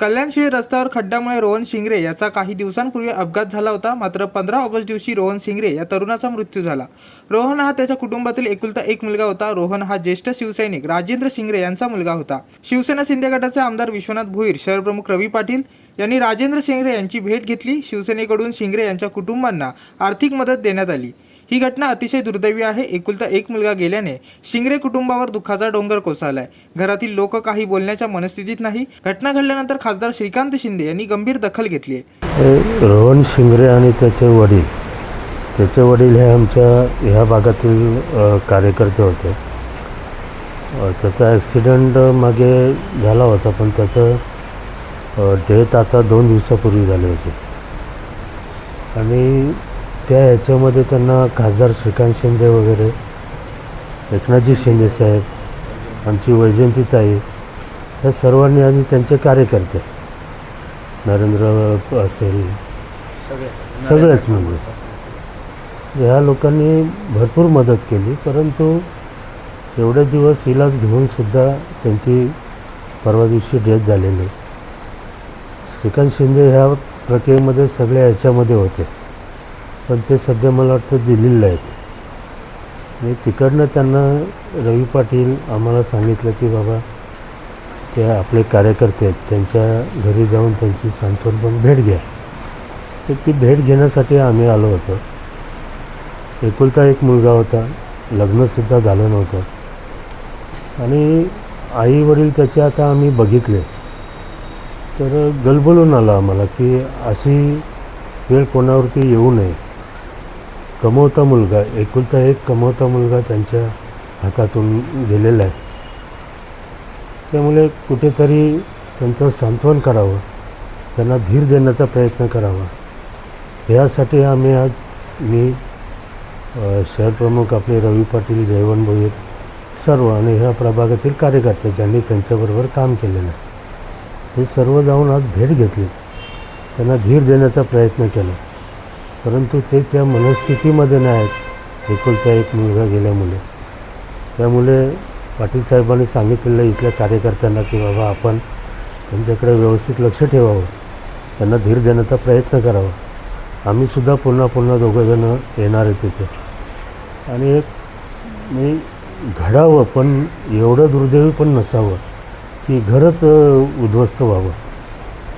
कल्याणशिरी रस्त्यावर खड्ड्यामुळे रोहन शिंगरे याचा काही दिवसांपूर्वी अपघात झाला होता. मात्र पंधरा ऑगस्ट दिवशी रोहन शिंगरे या तरुणाचा मृत्यू झाला. रोहन हा त्याच्या कुटुंबातील एकुलता एक मुलगा होता. रोहन हा ज्येष्ठ शिवसैनिक राजेंद्र शिंगरे यांचा मुलगा होता. शिवसेना शिंदे गटाचे आमदार विश्वनाथ भोईर शहरप्रमुख रवी पाटील यांनी राजेंद्र शिंगरे यांची भेट घेतली. शिवसेनेकडून शिंगरे यांच्या कुटुंबांना आर्थिक मदत देण्यात आली. ही घटना अतिशय दुर्दैवी आहे. एकुलता एक मुलगा गेल्याने शिंगरे कुटुंबावर दुःखाचा डोंगर कोसळलाय. घरातील लोक काही बोलण्याच्या मनस्थितीत नाही. घटना घडल्यानंतर खासदार श्रीकांत शिंदे यांनी गंभीर दखल घेतली आहे. रोहन शिंगरे आणि त्याचे वडील त्याचे वडील हे आमच्या ह्या भागातील कार्यकर्ते होते. त्याचा ॲक्सिडेंट मागे झाला होता पण त्याचं डेथ आता दोन दिवसापूर्वी झाले होते. आणि त्या ह्याच्यामध्ये त्यांना खासदार श्रीकांत शिंदे वगैरे एकनाथजी शिंदे साहेब आमची वैजयंतीताई ह्या सर्वांनी आणि त्यांचे कार्यकर्ते नरेंद्र असेल सगळेच म्हणजे. ह्या लोकांनी भरपूर मदत केली परंतु एवढे दिवस इलाज घेऊन सुद्धा त्यांची परवा दिवशी डेथ झालेली. श्रीकांत शिंदे ह्या प्रक्रियेमध्ये सगळ्या ह्याच्यामध्ये होते. पण ते सध्या मला वाटतं दिलेलं आहेत आणि तिकडनं त्यांना रवी पाटील आम्हाला सांगितलं की बाबा ते आपले कार्यकर्ते आहेत त्यांच्या घरी जाऊन त्यांची सांत्वनपण भेट घ्या. तर ती भेट घेण्यासाठी आम्ही आलो होतो. एकुलता एक मुलगा होता लग्नसुद्धा झालं नव्हतं. आणि आई वडील त्याचे आता आम्ही बघितले. तर गलबलून आलं आम्हाला की अशी वेळ कोणावरती येऊ नये. कमवता मुलगा एकुलता एक कमवता मुलगा त्यांच्या हातातून गेलेला आहे. त्यामुळे कुठेतरी त्यांचं सांत्वन करावं त्यांना धीर देण्याचा प्रयत्न करावा. यासाठी आम्ही आज मी शहरप्रमुख आपले रवी पाटील जयवन भोईर सर्व आणि ह्या प्रभागातील कार्यकर्ते ज्यांनी त्यांच्याबरोबर काम केलेलं आहे हे सर्व जाऊन आज भेट घेतली. त्यांना धीर देण्याचा प्रयत्न केला. परंतु ते त्या मनस्थितीमध्ये नाही आहेत एकुलता एक मुलगा गेल्यामुळे. त्यामुळे पाटील साहेबांनी सांगितलेलं इथल्या कार्यकर्त्यांना की बाबा आपण त्यांच्याकडे व्यवस्थित लक्ष ठेवावं. त्यांना धीर देण्याचा प्रयत्न करावा. आम्हीसुद्धा पुन्हा पुन्हा दोघंजणं येणार आहे तिथे. आणि एक मी घडावं पण एवढं दुर्दैवी पण नसावं की घरच उद्ध्वस्त व्हावं.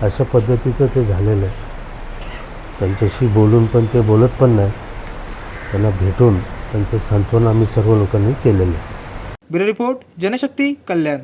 अशा पद्धतीचं ते झालेलं आहे. त्यांच्याशी बोलून पण ते बोलत पण नाही. त्यांना भेटून त्यांचं सांत्वन आम्ही सर्व लोकांनी केलेलं आहे. Bureau report Janshakti Kalyan.